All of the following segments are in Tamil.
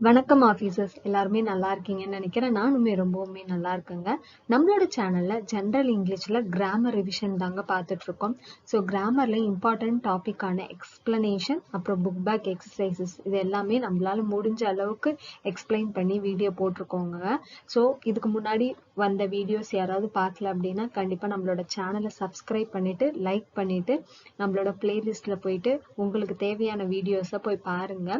வணக்கம் ஆஃபீஸர்ஸ் எல்லாருமே நல்லா இருக்கீங்கன்னு நினைக்கிறேன். நானுமே ரொம்பவுமே நல்லா இருக்கேங்க. நம்மளோட சேனல்ல ஜென்ரல் இங்கிலீஷ்ல கிராமர் ரிவிஷன் தாங்க பார்த்துட்டு இருக்கோம் ஸோ கிராமர்ல இம்பார்ட்டன்ட் டாபிக்கான எக்ஸ்பிளனேஷன் அப்புறம் புக் பேக் எக்ஸசைசஸ் இது எல்லாமே நம்மளால முடிஞ்ச அளவுக்கு எக்ஸ்பிளைன் பண்ணி வீடியோ போட்டிருக்கோங்க. ஸோ இதுக்கு முன்னாடி வந்த வீடியோஸ் யாராவது பார்க்கல அப்படின்னா கண்டிப்பா நம்மளோட சேனலை சப்ஸ்கிரைப் பண்ணிட்டு லைக் பண்ணிட்டு நம்மளோட பிளேலிஸ்ட்ல போயிட்டு உங்களுக்கு தேவையான வீடியோஸை போய் பாருங்க.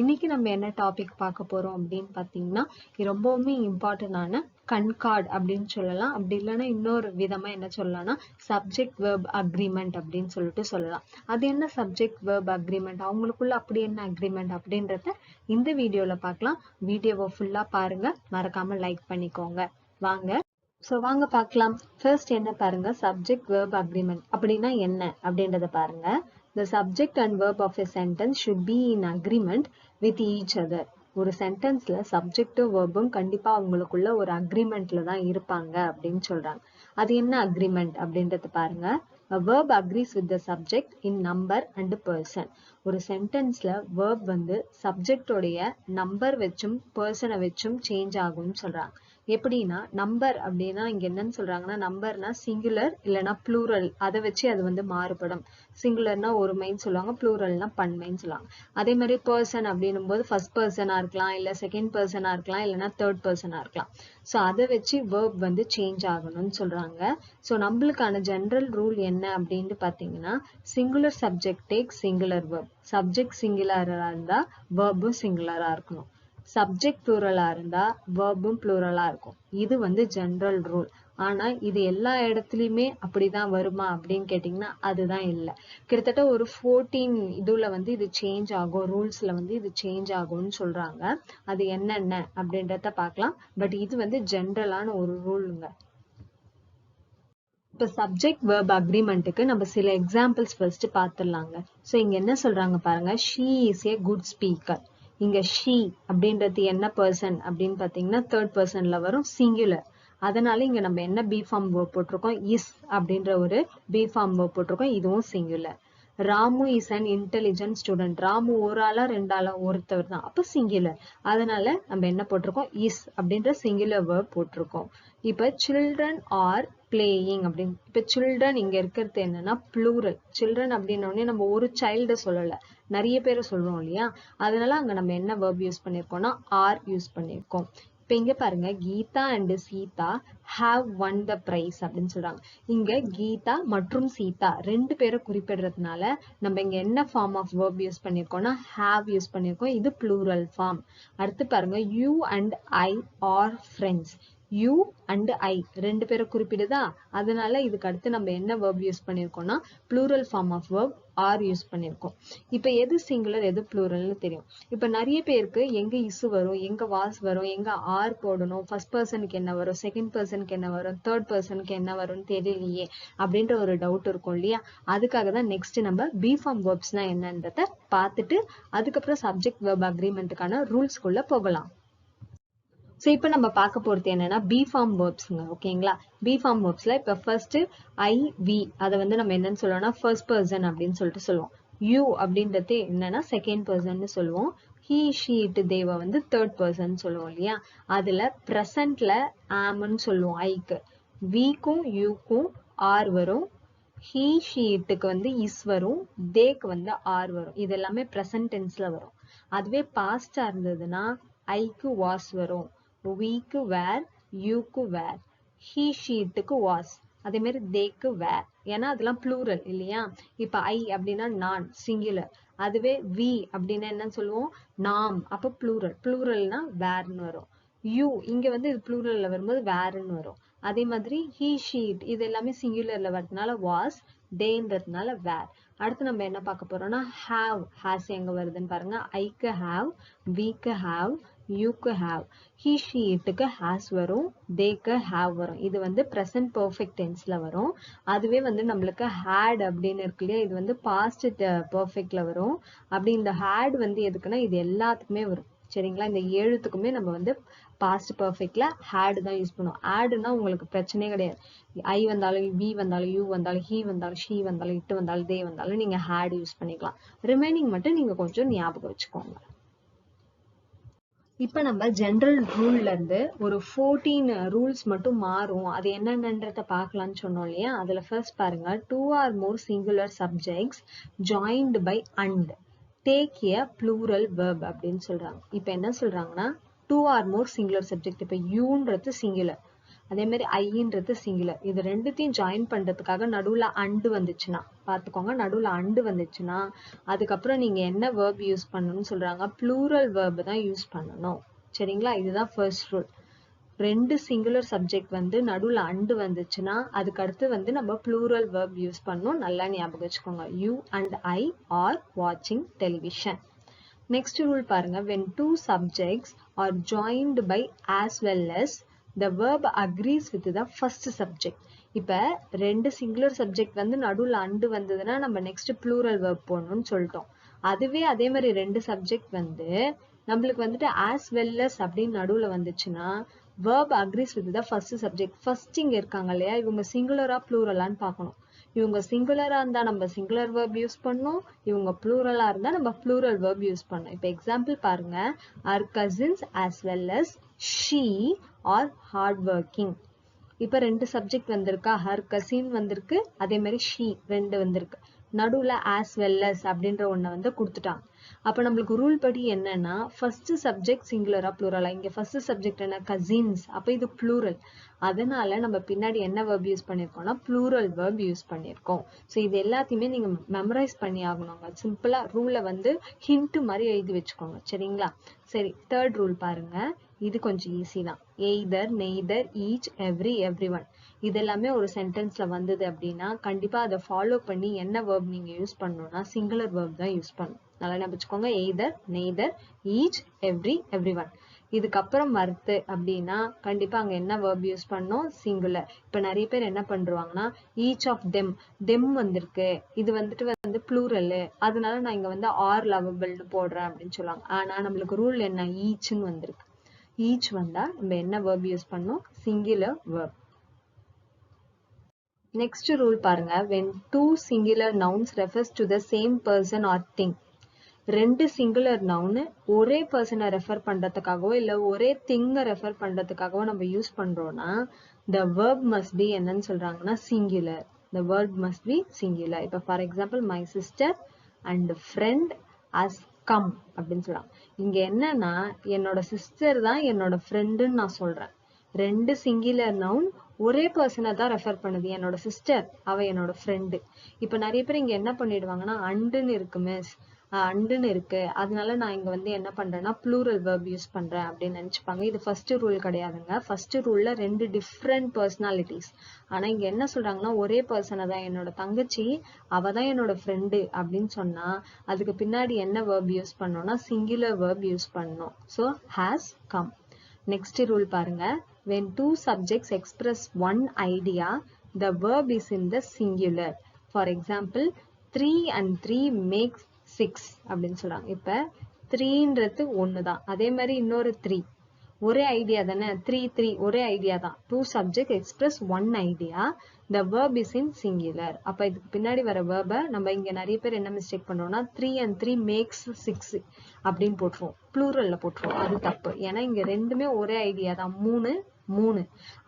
இன்னைக்கு நம்ம என்ன டாபிக் பார்க்க போறோம் அப்படின்னு பார்த்தீங்கன்னா இது ரொம்பவுமே இம்பார்ட்டன்டான கண்கார்ட் அப்படின்னு சொல்லலாம். அப்படி இல்லைன்னா இன்னொரு விதமா என்ன சொல்லலாம்னா சப்ஜெக்ட் வேர்ப் அக்ரிமெண்ட் அப்படின்னு சொல்லிட்டு சொல்லலாம். அது என்ன சப்ஜெக்ட் வேர்ப் அக்ரிமெண்ட் அவங்களுக்குள்ள அப்படி என்ன அக்ரிமெண்ட் அப்படின்றத இந்த வீடியோல பார்க்கலாம். வீடியோவை ஃபுல்லா பாருங்க. மறக்காம லைக் பண்ணிக்கோங்க. வாங்க. ஸோ வாங்க பார்க்கலாம். ஃபர்ஸ்ட் என்ன பாருங்க? சப்ஜெக்ட் வேர்ப் அக்ரிமெண்ட் அப்படின்னா என்ன? அப்படின்றத பாருங்க. The subject and verb of a sentence should be in agreement with each other. ஒரு சென்டென்ஸ்ல சப்ஜெக்டும் வேர்பும் கண்டிப்பா அவங்களுக்குள்ள ஒரு அக்ரிமெண்ட்ல தான் இருப்பாங்க அப்படின்னு சொல்றாங்க. அது என்ன அக்ரிமெண்ட் அப்படின்றது பாருங்க. Verb agrees with the subject in number and person ஒரு சென்டென்ஸ்ல வேர்ப் வந்து சப்ஜெக்டோடைய நம்பர் வச்சும் பர்சனை வச்சும் சேஞ்ச் ஆகும்னு சொல்றாங்க. எப்படின்னா நம்பர் அப்படின்னா இங்க என்னன்னு சொல்றாங்கன்னா நம்பர்னா சிங்குலர் இல்லைன்னா ப்ளூரல் அதை வச்சு அது வந்து மாறுபடும். சிங்குலர்னா ஒருமைன்னு சொல்லுவாங்க ப்ளூரல்னா பன்மைன்னு சொல்லுவாங்க. அதே மாதிரி பர்சன் அப்படின்னும் போது ஃபர்ஸ்ட் பர்சனா இருக்கலாம் இல்ல செகண்ட் பர்சனா இருக்கலாம் இல்லைன்னா தேர்ட் பர்சனா இருக்கலாம். ஸோ அதை வச்சு வேர்ப் வந்து சேஞ்ச் ஆகணும்னு சொல்றாங்க. ஸோ நம்மளுக்கான ஜென்ரல் ரூல் என்ன அப்படின்னு பார்த்தீங்கன்னா singular subject take singular verb subject சிங்குலராக இருந்தால் வேர்பும் சிங்குலராக இருக்கணும். சப்ஜெக்ட் ப்ளூரலா இருந்தா வேர்பும் ப்ளூரலா இருக்கும். இது வந்து ஜென்ரல் ரூல் ஆனா இது எல்லா இடத்துலயுமே அப்படிதான் வருமா அப்படின்னு கேட்டீங்கன்னா அதுதான் இல்லை. கிட்டத்தட்ட ஒரு ஃபோர்டீன் இதுல வந்து இது சேஞ்ச் ஆகும். ரூல்ஸ்ல வந்து இது சேஞ்ச் ஆகும்னு சொல்றாங்க. அது என்னென்ன அப்படின்றத பார்க்கலாம். பட் இது வந்து ஜென்ரலான ஒரு ரூலுங்க இப்போ சப்ஜெக்ட் வேர்ப் அக்ரிமெண்ட்டுக்கு நம்ம சில எக்ஸாம்பிள்ஸ் ஃபர்ஸ்ட் பார்த்துடலாங்க ஸோ இங்க என்ன சொல்றாங்க பாருங்க. She is a good speaker இங்க ஷீ அப்படின்றது என்ன பர்சன் அப்படின்னு பாத்தீங்கன்னா தேர்ட் பர்சன்ல வரும் சிங்குலர் அதனால இங்க நம்ம என்ன பி ஃபார்ம் வேர்ப் போட்டிருக்கோம்? இஸ் அப்படின்ற ஒரு பி ஃபார்ம் வேர்ப் போட்டிருக்கோம். இதுவும் singular Ramu is an intelligent student Ramu ஒரு ஆளா ரெண்டு ஆளா ஒருத்தவர் தான். அப்ப சிங்குலர் அதனால நம்ம என்ன போட்டிருக்கோம்? இஸ் அப்படின்ற சிங்குலர் வேர்ப் போட்டிருக்கோம். இப்ப சில்ட்ரன் ஆர் பிளேயிங் அப்படின்னு இப்ப சில்ட்ரன் இங்க இருக்கிறது என்னன்னா ப்ளூரல் சில்ட்ரன் அப்படின்னோடனே நம்ம ஒரு சைல்ட சொல்லல. நிறைய பேரை சொல்றோம் இல்லையா? அதனால அங்க நம்ம என்ன வேர்ப் யூஸ் பண்ணிருக்கோம்னா ஆர் யூஸ் பண்ணிருக்கோம். இப்ப இங்க பாருங்க Geetha and Seetha have won the prize அப்படின்னு சொல்றாங்க. இங்க கீதா மற்றும் சீதா ரெண்டு பேரை குறிப்பிடுறதுனால நம்ம இங்க என்ன ஃபார்ம் ஆஃப் வேர்ப் யூஸ் பண்ணிருக்கோம்னா ஹாவ் யூஸ் பண்ணிருக்கோம். இது ப்ளூரல் ஃபார்ம் அடுத்து பாருங்க you and I are friends you and I ரெண்டு பேரை குறிப்பிடுதா? அதனால இதுக்கு அடுத்து நம்ம என்ன verb use பண்ணியிருக்கோம்னா plural form of verb are use பண்ணியிருக்கோம் இப்போ எது சிங்குலர் எது ப்ளூரல்னு தெரியும். இப்போ நிறைய பேருக்கு எங்கே இசு வரும் எங்கே வாஸ் வரும் எங்கே ஆர் போடணும் ஃபர்ஸ்ட் பர்சனுக்கு என்ன வரும் செகண்ட் பர்சனுக்கு என்ன வரும் தேர்ட் பர்சனுக்கு என்ன வரும்னு தெரியலையே அப்படின்ற ஒரு டவுட் இருக்கும் இல்லையா? அதுக்காக தான் நெக்ஸ்ட் நம்ம பி ஃபார்ம் வேர்ப்ஸ்னா என்னன்றத பார்த்துட்டு அதுக்கப்புறம் சப்ஜெக்ட் வேர்ப் அக்ரிமெண்ட்டுக்கான ரூல்ஸ்குள்ளே போகலாம். ஸோ இப்போ நம்ம பார்க்க போகிறது என்னன்னா பி ஃபார்ம் வேர்ப்ஸுங்க ஓகேங்களா பி ஃபார்ம் வேர்ப்ஸில் இப்போ ஃபர்ஸ்ட் ஐ வி அதை வந்து நம்ம என்னன்னு சொல்லுவோம்னா ஃபர்ஸ்ட் பர்சன் அப்படின்னு சொல்லிட்டு சொல்லுவோம். யூ அப்படின்றது என்னன்னா செகண்ட் பர்சன் சொல்லுவோம். ஹீ ஷீட் தேவை வந்து தேர்ட் பர்சன் சொல்லுவோம் இல்லையா? அதில் ப்ரெசன்ட்ல ஆம்னு சொல்லுவோம் ஐக்கு விக்கும் யூக்கும் ஆர் வரும். ஹீ ஷீட்டுக்கு வந்து இஸ் வரும். தேக்கு வந்து ஆர் வரும். இது எல்லாமே ப்ரெசன்ட் டென்ஸில் வரும். அதுவே பாஸ்டாக இருந்ததுன்னா ஐக்கு வாஸ் வரும். வீக்கு வேர் யூக்கு வேர் ஹீ ஷீட்டுக்கு வாஸ் அதே மாதிரி தேக்கு வேர் ஏன்னா அதெல்லாம் ப்ளூரல் இல்லையா? இப்ப ஐ அப்படின்னா நான் சிங்குலர் அதுவே வி அப்படின்னா என்னன்னு சொல்லுவோம்? நாம். அப்ப ப்ளூரல் ப்ளூரல்னா வேர்னு வரும். யூ இங்க வந்து இது ப்ளூரல்ல வரும்போது வேர்னு வரும். அதே மாதிரி ஹீ ஷீட் இது எல்லாமே சிங்குலர்ல வரதுனால வாஸ் டேன்றதுனால வேர் அடுத்து நம்ம என்ன பார்க்க போறோம்னா ஹாவ் ஹாஸ் எங்க வருதுன்னு பாருங்க. ஐக்கு ஹாவ் வீக்கு ஹாவ் யூக்கு ஹாவ் ஹீ ஷீட்டுக்கு ஹேஸ் வரும். தேக்கு ஹாவ் வரும். இது வந்து ப்ரெசன்ட் பர்ஃபெக்ட் டென்ஸில் வரும். அதுவே வந்து நம்மளுக்கு ஹேட் அப்படின்னு இருக்கு இல்லையா? இது வந்து பாஸ்ட் பர்ஃபெக்டில் வரும். அப்படி இந்த ஹேட் வந்து எதுக்குன்னா இது எல்லாத்துக்குமே வரும். சரிங்களா? இந்த ஏழுத்துக்குமே நம்ம வந்து பாஸ்ட் பர்ஃபெக்டில் ஹேடு தான் யூஸ் பண்ணுவோம். ஆடுனா உங்களுக்கு பிரச்சனையே கிடையாது. ஐ வந்தாலும் வி வந்தாலும் யூ வந்தாலும் ஹீ வந்தாலும் ஷீ வந்தாலும் இட்டு வந்தாலும் தே வந்தாலும் நீங்கள் ஹேடு யூஸ் பண்ணிக்கலாம். ரிமைனிங் மட்டும் நீங்கள் கொஞ்சம் ஞாபகம் வச்சுக்கோங்க. இப்போ நம்ம ஜென்ரல் ரூல்ல இருந்து ஒரு ஃபோர்டீன் ரூல்ஸ் மட்டும் மாறும். அது என்னென்னன்றத பார்க்கலாம்னு சொன்னோம் இல்லையா? அதில் ஃபர்ஸ்ட் பாருங்க. Two or more singular subjects joined by and take a plural verb அப்படின்னு சொல்றாங்க. இப்போ என்ன சொல்றாங்கன்னா two or more singular subject இப்போ யூன்றது சிங்குலர் அதே மாதிரி ஐன்றது சிங்குலர் இது ரெண்டுத்தையும் ஜாயின் பண்ணுறதுக்காக நடுவில் அண்டு வந்துச்சுன்னா. பார்த்துக்கோங்க நடுவில் அண்டு வந்துச்சுன்னா அதுக்கப்புறம் நீங்கள் என்ன வேர்ப் யூஸ் பண்ணணும்னு சொல்கிறாங்க ப்ளூரல் வேர்ப் தான் யூஸ் பண்ணணும். சரிங்களா? இதுதான் ஃபர்ஸ்ட் ரூல் ரெண்டு சிங்குலர் சப்ஜெக்ட் வந்து நடுவில் அண்டு வந்துச்சுன்னா அதுக்கு அடுத்து வந்து நம்ம ப்ளூரல் வேர்ப் யூஸ் பண்ணணும். நல்லா ஞாபகம் வச்சுக்கோங்க. யூ அண்ட் ஐ ஆர் வாட்சிங் டெலிவிஷன் நெக்ஸ்ட் ரூல் பாருங்க. When two subjects are joined by as well as இந்த verb agrees with the first subject இப்ப ரெண்டு சிங்குலர் சப்ஜெக்ட் வந்து நடுவுல அண்டு வந்ததுன்னா நம்ம நெக்ஸ்ட் ப்ளூரல் வேர்ப் போடணும்னு சொல்லிட்டோம். அதுவே அதே மாதிரி ரெண்டு சப்ஜெக்ட் வந்து நம்மளுக்கு வந்துட்டு ஆஸ் வெல்லஸ் அப்படின்னு நடுவுல வந்துச்சுன்னா verb agrees with the first subject first இங்கே இருக்காங்க இல்லையா? இவங்க சிங்குலரா ப்ளூரலான்னு பார்க்கணும். இவங்க சிங்குலரா இருந்தா நம்ம சிங்குலர் வேர்ப் யூஸ் பண்ணோம் இவங்க ப்ளூரலா இருந்தா நம்ம ப்ளூரல் வேர்ப் யூஸ் பண்ணோம் இப்போ எக்ஸாம்பிள் பாருங்க. Our cousins as well as she are hard working இப்ப ரெண்டு சப்ஜெக்ட் வந்திருக்கா ஹர் கசின் வந்திருக்கு அதே மாதிரி ஷீ ரெண்டு வந்திருக்கு. நடுவுல ஆஸ் வெல்லஸ் அப்படின்ற ஒண்ண வந்து கொடுத்துட்டாங்க. அப்ப நம்மளுக்கு ரூல் படி என்னன்னா ஃபர்ஸ்ட் சப்ஜெக்ட் சிங்குலரா ப்ளூரலா இங்க ஃபர்ஸ்ட் சப்ஜெக்ட் என்ன? கசின்ஸ் அப்ப இது ப்ளூரல் அதனால நம்ம பின்னாடி என்ன வேர்ப் யூஸ் பண்ணிருக்கோம்னா ப்ளூரல் வேர்ப் யூஸ் பண்ணிருக்கோம். ஸோ இது எல்லாத்தையுமே நீங்க மெமரைஸ் பண்ணி ஆகணுங்க. சிம்பிளா ரூலை வந்து ஹிண்ட் மாதிரி எழுதி வச்சுக்கோங்க. சரிங்களா? சரி தேர்ட் ரூல் பாருங்க. இது கொஞ்சம் ஈஸி தான். Either neither each every every one இது எல்லாமே ஒரு சென்டென்ஸ்ல வந்தது அப்படின்னா கண்டிப்பா அதை ஃபாலோ பண்ணி என்ன வேர்ப் நீங்க யூஸ் பண்ணணும்னா சிங்குலர் வேர்ப் தான் யூஸ் பண்ணணும். நல்லா நினைச்சுக்கோங்க வச்சுக்கோங்க. Either neither each every every one இதுக்கப்புறம் வருது அப்படின்னா கண்டிப்பா அங்க என்ன வேர்ப் யூஸ் பண்ணோம்? சிங்குலர் இப்ப நிறைய பேர் என்ன பண்றாங்கன்னா ஈச் ஆஃப் தெம் தெம் வந்திருக்கு. இது வந்துட்டு வந்து ப்ளூரல் அதனால நான் இங்க வந்து ஆர் லவபிள்னு போடுறேன் அப்படின்னு சொல்லுவாங்க. ஆனா நம்மளுக்கு ரூல் என்ன? ஈச்னு வந்திருக்கு. ஈச் வந்தா நம்ம என்ன வேர்ப் யூஸ் பண்ணோம் சிங்குலர் வேர்ப் நெக்ஸ்ட் ரூல் பாருங்க. When two singular nouns refers to the same person or thing. ரெண்டு சிங்குலர் நவுனு ஒரே பர்சனை ரெஃபர் பண்றதுக்காகவோ இல்ல ஒரே திங்க ரெஃபர் பண்றதுக்காகவோ நம்ம யூஸ் பண்றோம்னா த verb must be என்னன்னு சொல்றாங்கன்னா singular the verb must be singular. இப்போ for example my sister and friend has come அப்படின்னு சொல்றான் இங்க என்னன்னா என்னோட சிஸ்டர் தான் என்னோட ஃப்ரெண்டுன்னு நான் சொல்றேன். ரெண்டு சிங்கிலர் நவுன் ஒரே பர்சனை தான் ரெஃபர் பண்ணுது. என்னோட சிஸ்டர் அவ என்னோட ஃப்ரெண்டு இப்ப நிறைய பேர் இங்க என்ன பண்ணிடுவாங்கன்னா அண்டுன்னு இருக்கு மிஸ் அண்டுன்னு இருக்கு. அதனால நான் இங்க வந்து என்ன பண்றேன்னா ப்ளூரல் வேர்ப் யூஸ் பண்றேன் அப்படின்னு நினைச்சுப்பாங்க. இது ஃபர்ஸ்ட் ரூல் கிடையாதுங்க. ஃபர்ஸ்ட் ரூல்ல ரெண்டு டிஃப்ரெண்ட் பர்சனாலிட்டிஸ் ஆனா இங்க என்ன சொல்றாங்கன்னா ஒரே பர்சனை தான் என்னோட தங்கச்சி அவ தான் என்னோட ஃப்ரெண்டு அப்படின்னு சொன்னா அதுக்கு பின்னாடி என்ன வேர்ப் யூஸ் பண்ணோம்னா சிங்குலர் வேர்ப் யூஸ் பண்ணோம். So has come next rule பாருங்க. When two subjects express one idea the verb is in the singular. For example 3 and 3 makes six அப்படின்னு சொல்றாங்க. இப்ப த்ரீன்றது ஒன்று தான் அதே மாதிரி இன்னொரு த்ரீ ஒரே ஐடியா தானே? த்ரீ த்ரீ ஒரே ஐடியா தான். Two subject express one idea the verb is in singular அப்போ இதுக்கு பின்னாடி வர வேர்பை நம்ம இங்கே நிறைய பேர் என்ன மிஸ்டேக் பண்ணுறோம்னா three and three makes six அப்படின்னு போட்டுருவோம். ப்ளூரலில் போட்டுருவோம். அது தப்பு. ஏன்னா இங்கே ரெண்டுமே ஒரே ஐடியா தான். மூணு மூணு.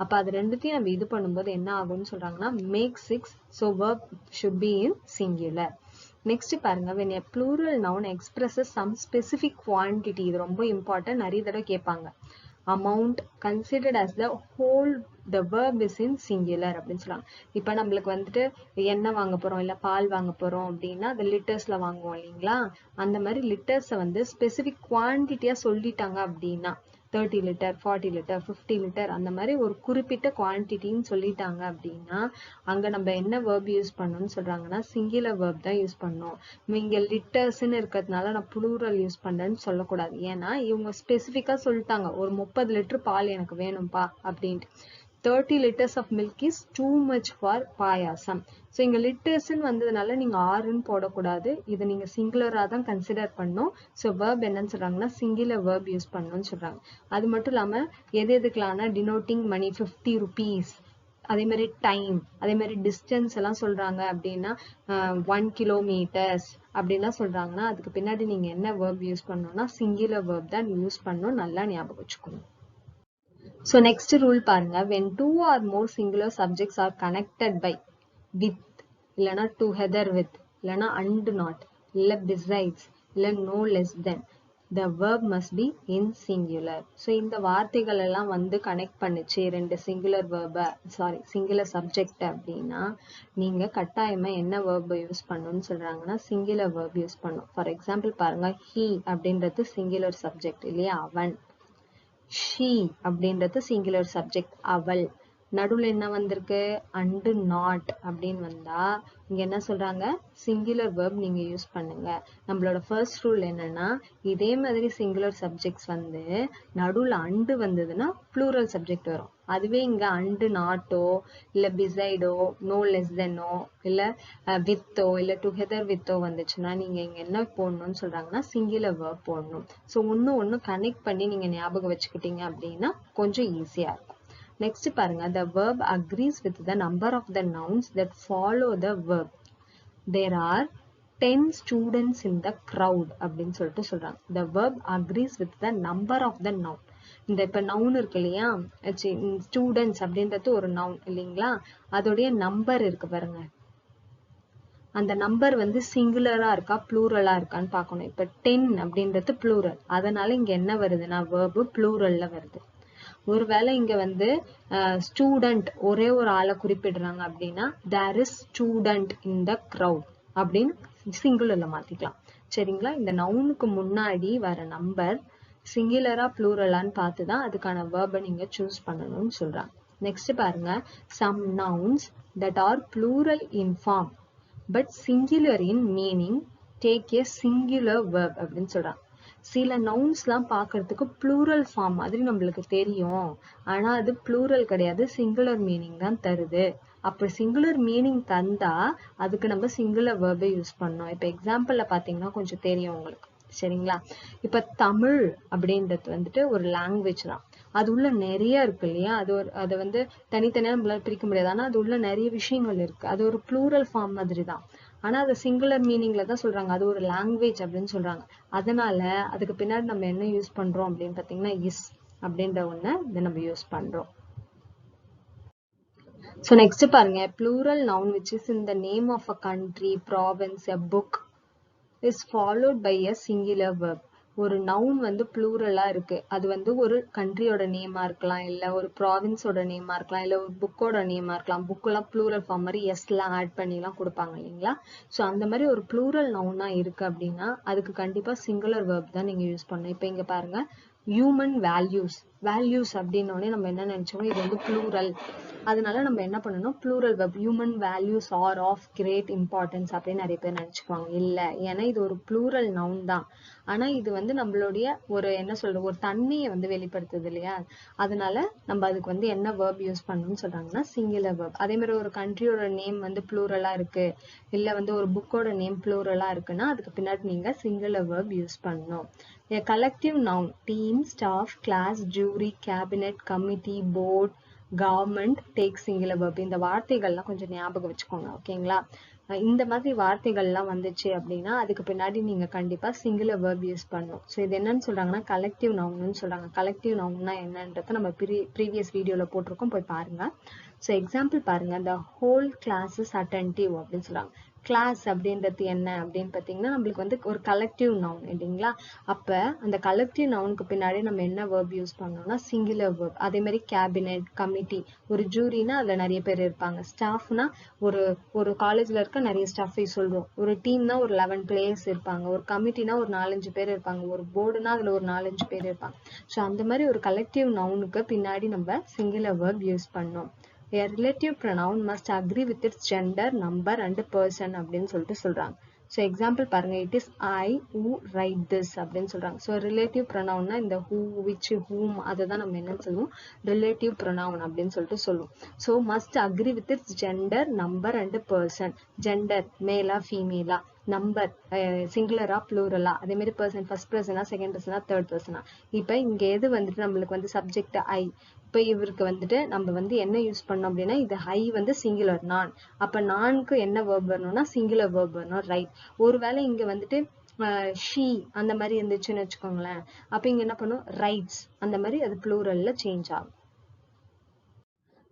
அப்போ அது ரெண்டுத்தையும் நம்ம இது பண்ணும்போது என்ன ஆகும்னு சொல்கிறாங்கன்னா make six so verb should be in singular next பாருங்க when a plural noun expresses some specific quantity இது ரொம்ப இம்பார்ட்டன்ட் நிறைய தடவை கேட்பாங்க. Amount considered as the whole the verb is in singular அப்படின்னு சொல்லுவாங்க. இப்போ நம்மளுக்கு வந்துட்டு எண்ணெய் வாங்க போகிறோம் இல்லை பால் வாங்க போகிறோம் அப்படின்னா அது லிட்டர்ஸில் வாங்குவோம் இல்லைங்களா? அந்த மாதிரி லிட்டர்ஸை வந்து ஸ்பெசிஃபிக் குவான்டிட்டியாக சொல்லிட்டாங்க அப்படின்னா thirty litre forty litre fifty litre அந்த மாதிரி ஒரு குறிப்பிட்ட குவான்டிட்டின்னு சொல்லிட்டாங்க அப்படின்னா அங்கே நம்ம என்ன வேர்ப் யூஸ் பண்ணணும்னு சொல்கிறாங்கன்னா சிங்கிள வேர்ப் தான் யூஸ் பண்ணணும். இங்கே லிட்டர்ஸ்ன்னு இருக்கிறதுனால நான் புளூரல் யூஸ் பண்ணுறேன்னு சொல்லக்கூடாது. ஏன்னா இவங்க ஸ்பெசிஃபிக்காக சொல்லிட்டாங்க. ஒரு முப்பது லிட்டர் பால் எனக்கு வேணும்ப்பா அப்படின்ட்டு. Thirty litres of milk is too much for payasam. So இங்கே லிட்டர்ஸ்ன்னு வந்ததுனால நீங்கள் ஆறுன்னு போடக்கூடாது. இதை நீங்கள் சிங்குலராக தான் கன்சிடர் பண்ணணும். ஸோ வேர்ப் என்னன்னு சொல்கிறாங்கன்னா சிங்குலர் வேர்ப் யூஸ் பண்ணணும்னு சொல்கிறாங்க அது மட்டும் இல்லாமல் எது எதுக்கெல்லாம்னா டினோட்டிங் மணி ஃபிஃப்டி ருபீஸ் அதே மாதிரி டைம் அதே மாதிரி டிஸ்டன்ஸ் எல்லாம் சொல்றாங்க அப்படின்னா ஒன் கிலோமீட்டர்ஸ் அப்படின்லாம் சொல்றாங்கன்னா அதுக்கு பின்னாடி நீங்க என்ன வேர்ப் யூஸ் பண்ணணும்னா சிங்குலர் வேர்ப் தான் யூஸ் பண்ணணும். நல்லா ஞாபகம் வச்சுக்கணும் ஸோ நெக்ஸ்ட் ரூல் பாருங்க. When two or more singular subjects are connected by with இல்லைன்னா டுகெதர் வித் இல்லைன்னா அண்ட் நாட் இல்லை பிசைட்ஸ் இல்லை no less then the verb must be in singular so இந்த வார்த்தைகள் எல்லாம் வந்து கனெக்ட் பண்ணுச்சு ரெண்டு சிங்குலர் வேர்பை சாரி சிங்குலர் சப்ஜெக்ட் அப்படின்னா நீங்க கட்டாயமாக என்ன வேர்பை யூஸ் பண்ணணும்னு சொல்கிறாங்கன்னா சிங்குலர் வேர்ப் யூஸ் பண்ணும் ஃபார் எக்ஸாம்பிள் பாருங்க ஹீ அப்படின்றது சிங்குலர் சப்ஜெக்ட் இல்லையா? அவன். ஷீ அப்படின்றது சிங்குலர் சப்ஜெக்ட் அவள். நடுவில் என்ன வந்திருக்கு? அண்டு நாட் அப்படின்னு வந்தா இங்க என்ன சொல்றாங்க? சிங்குலர் வேர்ப் நீங்க யூஸ் பண்ணுங்க. நம்மளோட ஃபர்ஸ்ட் ரூல் என்னன்னா இதே மாதிரி சிங்குலர் சப்ஜெக்ட்ஸ் வந்து நடுவில் அண்டு வந்ததுன்னா ப்ளூரல் சப்ஜெக்ட் வரும். அதுவே இங்க அண்டு நாட்டோ இல்ல பிசைடோ நோ லெஸ் தென்னோ இல்ல வித்தோ இல்ல டுகெதர் வித்தோ வந்துச்சுன்னா நீங்க இங்க என்ன போடணும்னு சொல்றாங்கன்னா சிங்குலர் வேர்ப் போடணும். ஸோ ஒன்னு ஒன்னு கனெக்ட் பண்ணி நீங்க ஞாபகம் வச்சுக்கிட்டீங்க அப்படின்னா கொஞ்சம் ஈஸியா இருக்கும். நெக்ஸ்ட் பாருங்க. த verb agrees with the number of the nouns that follow the verb. There are 10 students in the crowd அப்படின்னு சொல்லிட்டு சொல்றாங்க. The verb agrees with the number of the noun. இந்த இப்ப நவுன் இருக்கு இல்லையா? ஸ்டூடெண்ட்ஸ் அப்படின்றது ஒரு நவுன் இல்லைங்களா? அதோடைய நம்பர் இருக்கு பாருங்க. அந்த நம்பர் வந்து சிங்குலரா இருக்கா? ப்ளூரலா இருக்கான்னு பார்க்கணும். இப்ப டென் அப்படின்றது ப்ளூரல் அதனால இங்க என்ன வருதுன்னா வேர்பு ப்ளூரல்ல வருது. ஒருவேளை இங்க வந்து ஸ்டூடெண்ட் ஒரே ஒரு ஆளை குறிப்பிடுறாங்க அப்படின்னா there is student in the crowd அப்படின்னு சிங்குலர்ல மாத்திக்கலாம். சரிங்களா? இந்த நவுனுக்கு முன்னாடி வர நம்பர் சிங்குலரா ப்ளூரலான்னு பார்த்து தான் அதுக்கான வேர்பை நீங்க சூஸ் பண்ணணும்னு சொல்றாங்க. நெக்ஸ்ட் பாருங்க. Some nouns that are plural in form but singular in meaning take a singular verb அப்படின்னு சொல்றாங்க. சில நவுன்ஸ்லாம் பார்க்கறதுக்கு ப்ளூரல் ஃபார்ம் மாதிரி நம்மளுக்கு தெரியும். ஆனா அது ப்ளூரல் கிடையாது. சிங்குலர் மீனிங் தான் தருது. அப்ப சிங்குலர் மீனிங் தந்தா அதுக்கு நம்ம சிங்குலர் வேர்பை யூஸ் பண்ணோம் இப்ப எக்ஸாம்பிள்ல பாத்தீங்கன்னா கொஞ்சம் தெரியும் உங்களுக்கு. சரிங்களா? இப்ப தமிழ் அப்படின்றது வந்துட்டு ஒரு லாங்குவேஜ் தான். அது உள்ள நிறைய இருக்கு இல்லையா? அது ஒரு அதை வந்து தனித்தனியா நம்மளால பிரிக்க முடியாது. ஆனா அது உள்ள நிறைய விஷயங்கள் இருக்கு. அது ஒரு ப்ளூரல் ஃபார்ம் மாதிரி தான். ஆனா அதை சிங்குலர் மீனிங்ல தான் சொல்றாங்க. அது ஒரு லாங்குவேஜ் அப்படின்னு சொல்றாங்க. அதனால அதுக்கு பின்னாடி நம்ம என்ன யூஸ் பண்றோம் அப்படின்னு பாத்தீங்கன்னா இஸ் அப்படின்ற ஒண்ணு இதை நம்ம யூஸ் பண்றோம். ஸோ நெக்ஸ்ட் பாருங்க. Plural noun which is in the name of a country province a book is followed by a singular verb. ஒரு நவுன் வந்து ப்ளூரலா இருக்கு. அது வந்து ஒரு கண்ட்ரியோட நேமா இருக்கலாம் இல்ல ஒரு ப்ராவின்ஸோட நேமா இருக்கலாம் இல்ல ஒரு புக்கோட நேமா இருக்கலாம். புக் எல்லாம் ப்ளூரல் ஃபார்ம் மாதிரி எஸ்லாம் ஆட் பண்ணி எல்லாம் கொடுப்பாங்க இல்லைங்களா? ஸோ அந்த மாதிரி ஒரு ப்ளூரல் நவுனா இருக்கு அப்படின்னா அதுக்கு கண்டிப்பா சிங்குலர் வேர்ப் தான் நீங்க யூஸ் பண்ணணும். இப்போ இங்க பாருங்க ஹியூமன் வேல்யூஸ் வேல்யூஸ் அப்படின்னோடனே நம்ம என்ன நினைச்சோமோ இது வந்து ப்ளூரல் அதனால நம்ம என்ன பண்ணணும்? Plural verb human values are of great importance அப்படின்னு நிறைய பேர் நினைச்சுக்குவாங்க. இல்ல ஏன்னா இது ஒரு ப்ளூரல் நவுன் தான். ஆனா இது வந்து நம்மளுடைய ஒரு என்ன சொல்றது ஒரு தன்மையை வந்து வெளிப்படுத்துது இல்லையா? அதனால நம்ம அதுக்கு வந்து என்ன வேர்ப் யூஸ் பண்ணணும்னு சொல்றாங்கன்னா சிங்குலர் வேர்ப் அதே மாதிரி ஒரு கண்ட்ரியோட நேம் வந்து ப்ளூரலா இருக்கு. இல்ல வந்து ஒரு புக்கோட நேம் ப்ளூரலா இருக்குன்னா அதுக்கு பின்னாடி நீங்க சிங்குலர் வேர்ப் யூஸ் பண்ணணும். Collective noun team staff class zoo jury, cabinet committee board government take singular verb. இந்த வார்த்தைகள்லாம் கொஞ்சம் ஞாபகம் வச்சுக்கோங்க ஓகேங்களா? இந்த மாதிரி வார்த்தைகள்லாம் வந்துச்சு அப்படின்னா அதுக்கு பின்னாடி நீங்க கண்டிப்பா சிங்குலர் வேர்ப் யூஸ் பண்ணணும். ஸோ இது என்னன்னு சொல்றாங்கன்னா கலெக்டிவ் நவுன்னு சொல்றாங்க. கலெக்டிவ் நவுன்னா என்னன்றத நம்ம ப்ரீ ப்ரீவியஸ் வீடியோல போட்டிருக்கோம். போய் பாருங்க. ஸோ எக்ஸாம்பிள் பாருங்க. த ஹோல் கிளாஸஸ் அட்டன்டிவ் அப்படின்னு சொல்றாங்க. கிளாஸ் அப்படின்றது என்ன அப்படின்னு பார்த்தீங்கன்னா நம்மளுக்கு வந்து ஒரு கலெக்டிவ் நவுன் இல்லைங்களா? அப்போ அந்த கலெக்டிவ் நவுனுக்கு பின்னாடி நம்ம என்ன வேர்ப் யூஸ் பண்ணோம்னா சிங்குலர் வேர்ப் அதே மாதிரி கேபினெட் கமிட்டி ஒரு ஜூரினா அதில் நிறைய பேர் இருப்பாங்க. ஸ்டாஃப்னா ஒரு ஒரு காலேஜில் இருக்க நிறைய ஸ்டாஃபை சொல்கிறோம் ஒரு டீம்னா ஒரு லெவன் பிளேயர்ஸ் இருப்பாங்க. ஒரு கமிட்டினா ஒரு நாலஞ்சு பேர் இருப்பாங்க. ஒரு போர்டுனா அதில் ஒரு நாலஞ்சு பேர் இருப்பாங்க. ஸோ அந்த மாதிரி ஒரு கலெக்டிவ் நவுனுக்கு பின்னாடி நம்ம சிங்குலர் வேர்ப் யூஸ் பண்ணோம். A relative pronoun must agree with its gender number and person அப்படின்னு சொல்லிட்டு சொல்றாங்க. ஸோ எக்ஸாம்பிள் பாருங்க. It is I who write this அப்படின்னு சொல்றாங்க. ஸோ ரிலேட்டிவ் ப்ரொனவுன்னா இந்த ஹூ விச் ஹூம் அதை தான் நம்ம என்ன சொல்லுவோம். ரிலேட்டிவ் ப்ரொனவுன் அப்படின்னு சொல்லிட்டு சொல்லுவோம். So must agree with its gender number and person gender மேலா ஃபீமேலா நம்பர் சிங்குலரா ப்ளூரலா அதே மாதிரி பர்சன் ஃபர்ஸ்ட் பர்சனா செகண்ட் பர்சனா தேர்ட் பர்சனா இப்போ இங்க எது வந்துட்டு நம்மளுக்கு வந்து சப்ஜெக்ட் ஐ இப்போ இவருக்கு வந்துட்டு நம்ம வந்து என்ன யூஸ் பண்ணோம் அப்படின்னா இது ஹை வந்து சிங்குலர் நான் அப்ப நான்கு என்ன வேர்ப் வரணும்னா சிங்குலர் வேர்ப் வரணும் ரைட் ஒருவேளை இங்க வந்துட்டு ஷீ அந்த மாதிரி இருந்துச்சுன்னு வச்சுக்கோங்களேன். அப்போ இங்க என்ன பண்ணும்? ரைட்ஸ் அந்த மாதிரி அது ப்ளூரலில் சேஞ்ச் ஆகும்.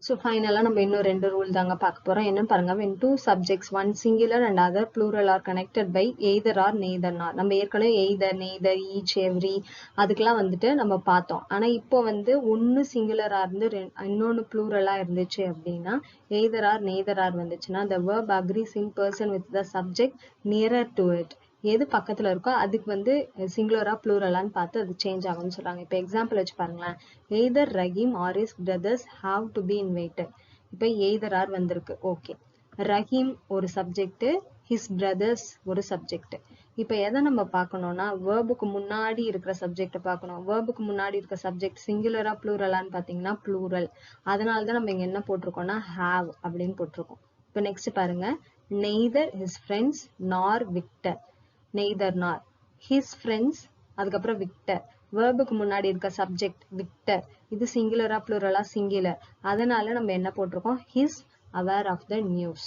ஸோ ஃபைனலாக நம்ம இன்னும் ரெண்டு ரூல் தாங்க பார்க்க போகிறோம் என்ன பாருங்க when two subjects one singular and other plural are connected by either or neither nor நம்ம ஏற்கனவே either neither each every அதுக்கெல்லாம் வந்துட்டு நம்ம பார்த்தோம் ஆனா இப்போ வந்து ஒன்னு சிங்குலரா இருந்து ரெ- இன்னொன்னு ப்ளூரலா இருந்துச்சு அப்படின்னா either or neither or வந்துச்சுன்னா the verb agrees in person with the subject nearer to it எது பக்கத்துல இருக்கோ அதுக்கு வந்து சிங்குலரா ப்ளூரலான்னு பார்த்து அது சேஞ்ச் ஆகும்னு சொல்றாங்க. இப்போ எக்ஸாம்பிள் வச்சு பாருங்களேன். Either Rahim or his brothers have to be invited இப்போ எய்தர் ஆர் வந்திருக்கு. ஓகே ரஹீம் ஒரு சப்ஜெக்ட் ஹிஸ் பிரதர்ஸ் ஒரு சப்ஜெக்ட் இப்போ எதை நம்ம பார்க்கணும்னா வேர்புக்கு முன்னாடி இருக்கிற சப்ஜெக்டை பார்க்கணும். வேர்புக்கு முன்னாடி இருக்கிற சப்ஜெக்ட் சிங்குலரா ப்ளூரலான்னு பார்த்தீங்கன்னா ப்ளூரல் அதனால தான் நம்ம இங்கே என்ன போட்டிருக்கோம்னா ஹாவ் அப்படின்னு போட்டிருக்கோம். இப்போ நெக்ஸ்ட் பாருங்க. Neither his friends nor Victor neither nor. His friends அதுக்கப்புறம் விக்டர். வேர்புக்கு முன்னாடி இருக்க சப்ஜெக்ட் விக்டர். இது சிங்குலரா ப்ளூரலா சிங்குலர் அதனால நம்ம என்ன போட்டிருக்கோம்? He's aware of the news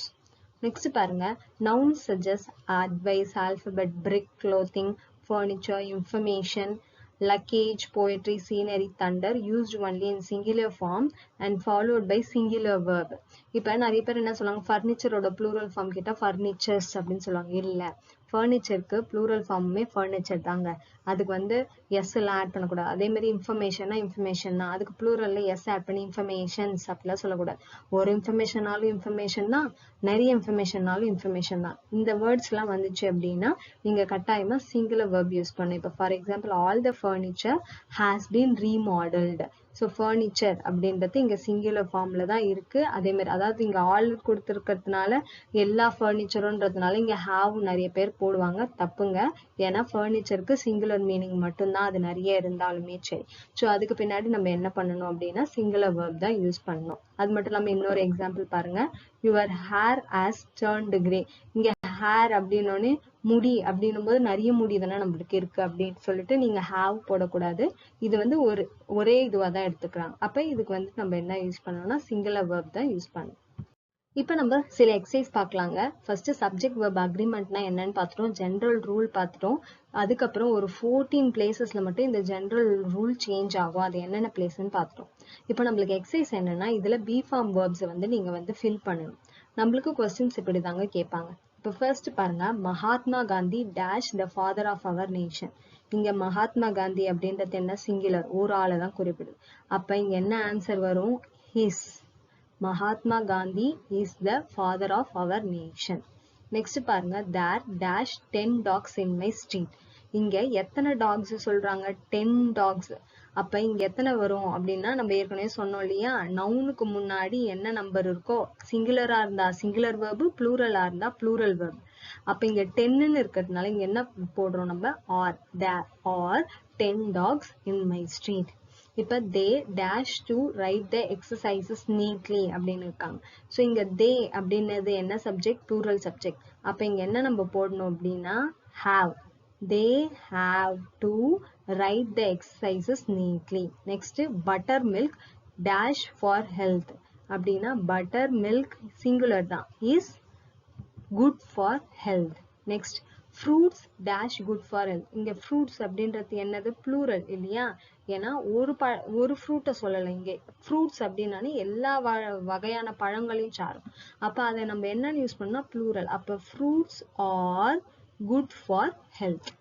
next பாருங்க. Noun such as advice alphabet brick clothing furniture information luggage poetry scenery thunder used only in singular form and followed by singular verb. இப்போ நிறைய பேர் என்ன சொல்லுவாங்க? ஃபர்னிச்சரோட ப்ளூரல் ஃபார்ம் கேட்டால் ஃபர்னிச்சர்ஸ் அப்படின்னு சொல்லுவாங்க. இல்லை. ஃபர்னிச்சருக்கு ப்ளூரல் ஃபார்முமே ஃபர்னிச்சர் தாங்க. அதுக்கு வந்து எஸ் எல்லாம் ஆட் பண்ணக்கூடாது. அதே மாதிரி இன்ஃபர்மேஷன்னா இன்ஃபர்மேஷன் தான். அதுக்கு ப்ளூரல்ல எஸ் ஆட் பண்ணி இன்ஃபர்மேஷன்ஸ் அப்படிலாம் சொல்லக்கூடாது. ஒரு இன்ஃபர்மேஷனாலும் இன்ஃபர்மேஷன் தான். நிறைய இன்ஃபர்மேஷன்னாலும் இன்ஃபர்மேஷன் தான். இந்த வேர்ட்ஸ்லாம் வந்துச்சு அப்படின்னா நீங்கள் கட்டாயமாக சிங்குலர் வேர்ப் யூஸ் பண்ணணும். இப்போ for example all the furniture has been remodelled so furniture அப்படின்றது இங்கே சிங்குலர் ஃபார்மில் தான் இருக்குது அதேமாரி அதாவது இங்கே ஆள் கொடுத்துருக்கிறதுனால எல்லா ஃபர்னிச்சருன்றதுனால இங்கே ஹாவ் நிறைய பேர் போடுவாங்க. தப்புங்க. ஏன்னா ஃபர்னிச்சருக்கு சிங்குலர் மீனிங் மட்டும்தான் அது நிறைய இருந்தாலுமே சரி. ஸோ அதுக்கு பின்னாடி நம்ம என்ன பண்ணணும் அப்படின்னா சிங்குலர் வேர்ப் தான் யூஸ் பண்ணணும். அது மட்டும் இல்லாமல் இன்னொரு எக்ஸாம்பிள் பாருங்கள் your hair has turned grey இங்கே ஹேர் அப்படின்னோடனே முடி அப்படின்னும் போது நிறைய முடி தானே நம்மளுக்கு இருக்கு அப்படின்னு சொல்லிட்டு நீங்க ஹாவ் போடக்கூடாது. இது வந்து ஒரு ஒரே இதுவா தான் எடுத்துக்கிறாங்க அப்ப இதுக்கு வந்து நம்ம என்ன யூஸ் பண்ணோம்னா சிங்குலர் வேர்ப் தான் யூஸ் பண்ணணும். இப்போ நம்ம சில எக்ஸசைஸ் பார்க்கலாங்க. ஃபர்ஸ்ட் சப்ஜெக்ட் வெப் அக்ரிமெண்ட்னா என்னன்னு பார்த்துட்டோம். ஜென்ரல் ரூல் பார்த்துட்டோம். அதுக்கப்புறம் ஒரு ஃபோர்டீன் பிளேசஸ்ல மட்டும் இந்த ஜென்ரல் ரூல் சேஞ்ச் ஆகும். அது என்னென்ன பிளேஸ்ன்னு பார்த்துட்டோம். இப்போ நம்மளுக்கு எக்ஸசைஸ் என்னன்னா இதுல பி ஃபார்ம் வேர்ப்ஸ் வந்து நீங்க வந்து ஃபில் பண்ணணும். நம்மளுக்கு கொஸ்டின்ஸ் இப்படி தாங்க கேட்பாங்க. இப்போ ஃபர்ஸ்ட் பாருங்க Mahatma Gandhi dash the father of our nation இங்க மகாத்மா காந்தி அப்படின்றது என்ன? சிங்குலர் ஒரு ஆளை தான் குறிப்பிடுது. அப்ப இங்க என்ன ஆன்சர் வரும்? Is Mahatma Gandhi is the father of our nation next பாருங்க there dash ten dogs in my street இங்க எத்தனை டாக்ஸ் சொல்றாங்க? டென் டாக்ஸ் அப்ப இங்க எத்தனை வரும் அப்படின்னா நம்ம ஏற்கனவே சொன்னோம் இல்லையா? நவுனுக்கு முன்னாடி என்ன நம்பர் இருக்கோ சிங்குலரா இருந்தா சிங்குலர் வேர்பு ப்ளூரலா இருந்தா ப்ளூரல் வேர்பு அப்ப இங்க டென்னு இருக்கிறதுனால இங்க என்ன போடுறோம் நம்ம? Are there are ten dogs in my street இப்ப they dash to write the exercises neatly அப்படின்னு இருக்காங்க. ஸோ இங்க தே அப்படின்றது என்ன சப்ஜெக்ட் ப்ளூரல் சப்ஜெக்ட் அப்ப இங்க என்ன நம்ம போடணும் அப்படின்னா have they have to write the exercises neatly next butter milk dash for health அப்படின்னா பட்டர் மில்க் சிங்குலர் தான். Is good for health next fruits dash good for health இங்கே ஃப்ரூட்ஸ் அப்படின்றது என்னது? ப்ளூரல் இல்லையா? ஏன்னா ஒரு ப ஒரு ஃப்ரூட்டை சொல்லலை இங்கே. ஃப்ரூட்ஸ் அப்படின்னாலே எல்லா வ வகையான பழங்களையும் சாரும். அப்போ அதை நம்ம என்னன்னு யூஸ் பண்ணா ப்ளூரல் அப்போ fruits are good for health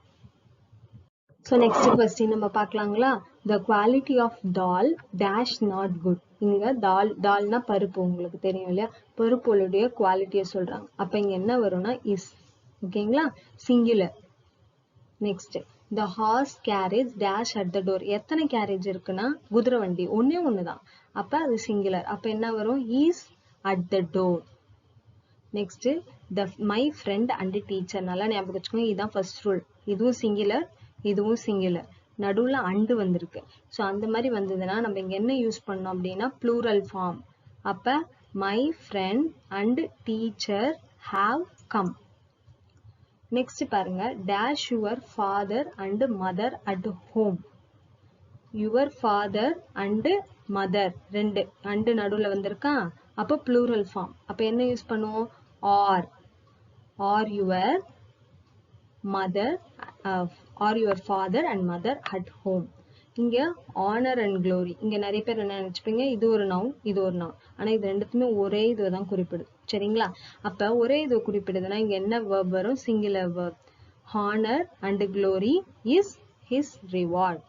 so next question நம்ம பார்க்கலாங்களா? The quality of dal dash not good இங்க தால் டால்னா பருப்பு உங்களுக்கு தெரியும் இல்லையா? பருப்புடைய குவாலிட்டியை சொல்றாங்க. அப்போ இங்க என்ன வரும்னா இஸ் ஓகேங்களா singular next the horse carriage dash at the door எத்தனை கேரேஜ் இருக்குன்னா? குதிரை வண்டி. ஒன்னே தான் அப்ப அது சிங்குலர் அப்ப என்ன வரும்? Is at the door next the my friend and teacher நல்லா ஞாபகம் வச்சுக்கோங்க. இதுதான் ஃபர்ஸ்ட் ரூல் இதுவும் சிங்குலர் இதுவும் சிங்குலர் நடுவில் அண்டு வந்திருக்கு. ஸோ அந்த மாதிரி வந்ததுன்னா நம்ம இங்கே என்ன யூஸ் பண்ணோம் அப்படின்னா ப்ளூரல் ஃபார்ம் அப்போ my friend and teacher have come next பாருங்க. Dash your father and mother at home your father and mother ரெண்டு. அண்டு நடுவில் வந்திருக்கா? அப்போ ப்ளூரல் ஃபார்ம் அப்போ என்ன யூஸ் பண்ணுவோம்? Are are your mother are your father and mother at home இங்க ஆனர் அண்ட் க்ளோரி இங்க நிறைய பேர் என்ன நினச்சிப்பீங்க? இது ஒரு நவுன் இது ஒரு நவுன் ஆனா இது ரெண்டுத்துமே ஒரே இதுவை தான் குறிப்பிடுது. சரிங்களா? அப்போ ஒரே இது குறிப்பிடுதுன்னா இங்க என்ன வேர்ப் வரும்? Singular verb honour and glory is his reward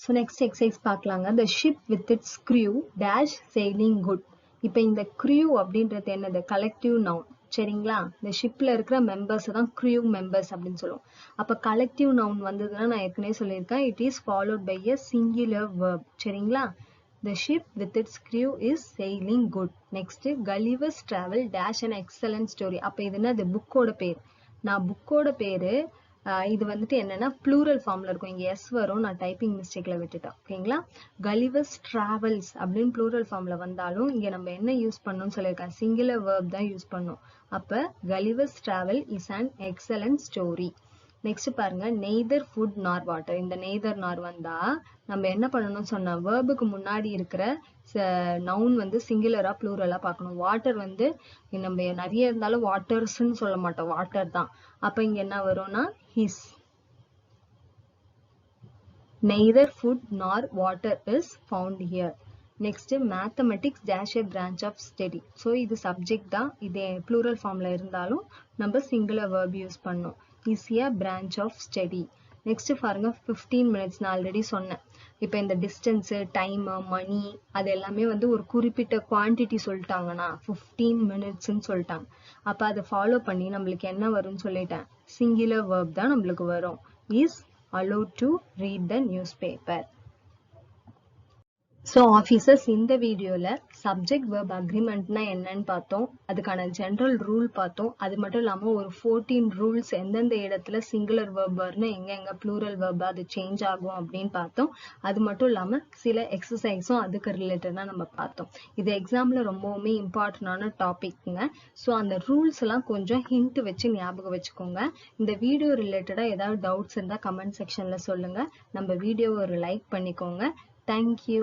so next exercise பார்க்கலாங்க. The ship with its crew dash sailing good இப்போ இந்த க்ரியூ அப்படின்றது என்னது? கலெக்டிவ் நவுன் சரிங்களா? இந்த ஷிப்ல இருக்கிற மெம்பர்ஸ் தான் க்ரியூ மெம்பர்ஸ் அப்படின்னு சொல்லுவோம். அப்போ கலெக்டிவ் நவுன் வந்ததுன்னா நான் ஏற்கனவே சொல்லியிருக்கேன். It is followed by a singular verb சரிங்களா? The ship with its crew is sailing good. Next, Gulliver's Travel dash an excellent story. அப்ப இது என்ன புக்கோட பேர். நான் புக்கோட பேரு இது வந்துட்டு என்னன்னா ப்ளூரல் ஃபார்ம்ல இருக்கும். இங்க எஸ் வரும் நான் டைப்பிங் மிஸ்டேக்ல விட்டுட்டேன். ஓகேங்களா கலிவஸ் டிராவல்ஸ் அப்படின்னு ப்ளூரல் ஃபார்ம்ல வந்தாலும் இங்க நம்ம என்ன யூஸ் பண்ணணும்னு சொல்லியிருக்கேன் சிங்குலர் வேர்ப் தான் யூஸ் பண்ணும். அப்ப Gulliver's travel is an excellent story next பாருங்க நெய்தர் ஃபுட் நார் வாட்டர் இந்த நெய்தர் நார் வந்தா நம்ம என்ன பண்ணணும்னு சொன்னா வேர்புக்கு முன்னாடி இருக்கிற நவுன் வந்து சிங்குலரா ப்ளூரலா பார்க்கணும். வாட்டர் வந்து நம்ம நிறைய இருந்தாலும் வாட்டர்ஸ்ன்னு சொல்ல மாட்டோம். வாட்டர் தான். அப்ப இங்க என்ன வரும்னா his neither food nor water is found here next mathematics dash a branch of study so இது சப்ஜெக்ட் தான். இது ப்ளூரல் ஃபார்ம்ல இருந்தாலும் நம்ம சிங்குலர் வேர்ப் யூஸ் பண்ணோம் is a branch of study next பாருங்க ஃபிஃப்டீன் மினிட்ஸ் நான் ஆல்ரெடி சொன்னேன். இப்போ இந்த டிஸ்டன்ஸு டைமு மணி அது எல்லாமே வந்து ஒரு குறிப்பிட்ட குவான்டிட்டி சொல்லிட்டாங்கன்னா ஃபிஃப்டீன் மினிட்ஸ்ன்னு சொல்லிட்டாங்க. அப்போ அதை ஃபாலோ பண்ணி நம்மளுக்கு என்ன வரும்னு சொல்லிட்டேன். சிங்கிலர் வேர்ப் தான் நம்மளுக்கு வரும். Is allowed to read the newspaper so officers இந்த வீடியோவில் சப்ஜெக்ட் வேர்ப் அக்ரிமெண்ட்னா என்னன்னு பார்த்தோம். அதுக்கான ஜென்ரல் ரூல் பார்த்தோம். அது மட்டும் இல்லாமல் ஒரு ஃபோர்டீன் ரூல்ஸ் எந்தெந்த இடத்துல சிங்குலர் வேர்ப் வரணும் எங்கெங்கே ப்ளூரல் வேர்ப் அது சேஞ்ச் ஆகும் அப்படின்னு பார்த்தோம். அது மட்டும் இல்லாமல் சில எக்ஸசைஸும் அதுக்கு ரிலேட்டடாக நம்ம பார்த்தோம். இது எக்ஸாமில் ரொம்பவுமே இம்பார்ட்டண்டான டாபிக்ங்க ஸோ அந்த ரூல்ஸ் எல்லாம் கொஞ்சம் ஹிண்ட் வச்சு ஞாபகம் வச்சுக்கோங்க. இந்த வீடியோ ரிலேட்டடாக ஏதாவது டவுட்ஸ் இருந்தால் கமெண்ட் செக்ஷனில் சொல்லுங்கள் நம்ம வீடியோவை ஒரு லைக் பண்ணிக்கோங்க. தேங்க்யூ